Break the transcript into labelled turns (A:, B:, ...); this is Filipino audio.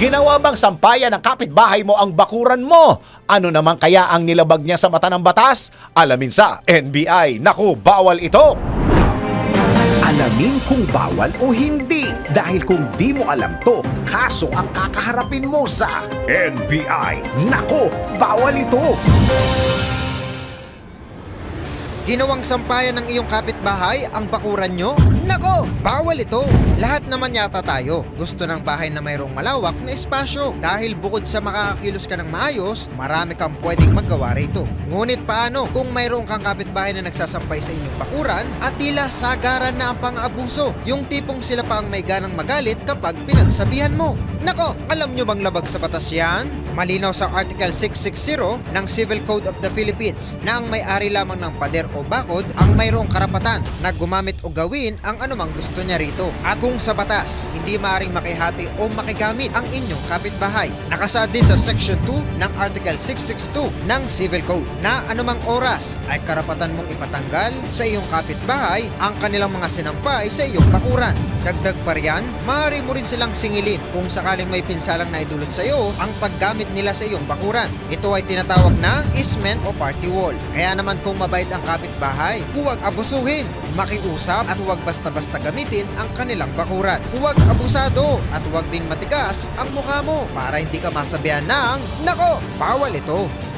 A: Ginawa bang sampayan ng kapitbahay mo ang bakuran mo? Ano naman kaya ang nilabag niya sa mata ng batas? Alamin sa NBI. Naku, bawal ito!
B: Alamin kung bawal o hindi. Dahil kung di mo alam to, kaso ang kakaharapin mo sa NBI. Nako, bawal ito.
C: Ginawang sampayan ng iyong kapitbahay ang bakuran nyo? Nako! Bawal ito! Lahat naman yata tayo. Gusto ng bahay na mayroong malawak na espasyo. Dahil bukod sa makakakilos ka ng maayos, marami kang pwedeng magawa rito. Ngunit paano kung mayroong kang kapitbahay na nagsasampay sa inyong bakuran at tila sagaran na ang pang-abuso? Yung tipong sila pa ang may ganang magalit kapag pinagsabihan mo. Nako! Alam nyo bang labag sa batas yan? Malinaw sa Article 660 ng Civil Code of the Philippines na ang may-ari lamang ng pader o bakod ang mayroong karapatan na gumamit o gawin ang anumang gusto niya rito. At kung sa batas, hindi maaring makihati o makigamit ang inyong kapitbahay. Nakasaad din sa Section 2 ng Article 662 ng Civil Code na anumang oras ay karapatan mong ipatanggal sa iyong kapitbahay ang kanilang mga sinampay sa iyong bakuran. Dagdag pa riyan, maaari mo rin silang singilin kung sakaling may pinsalang naidulot sa iyo ang paggamit nila sa iyong bakuran. Ito ay tinatawag na easement o party wall. Kaya naman kung mabait ang kapitbahay, huwag abusuhin, makiusap at huwag basta-basta gamitin ang kanilang bakuran. Huwag abusado at huwag din matigas ang mukha mo para hindi ka masabihan ng, Nako, bawal ito.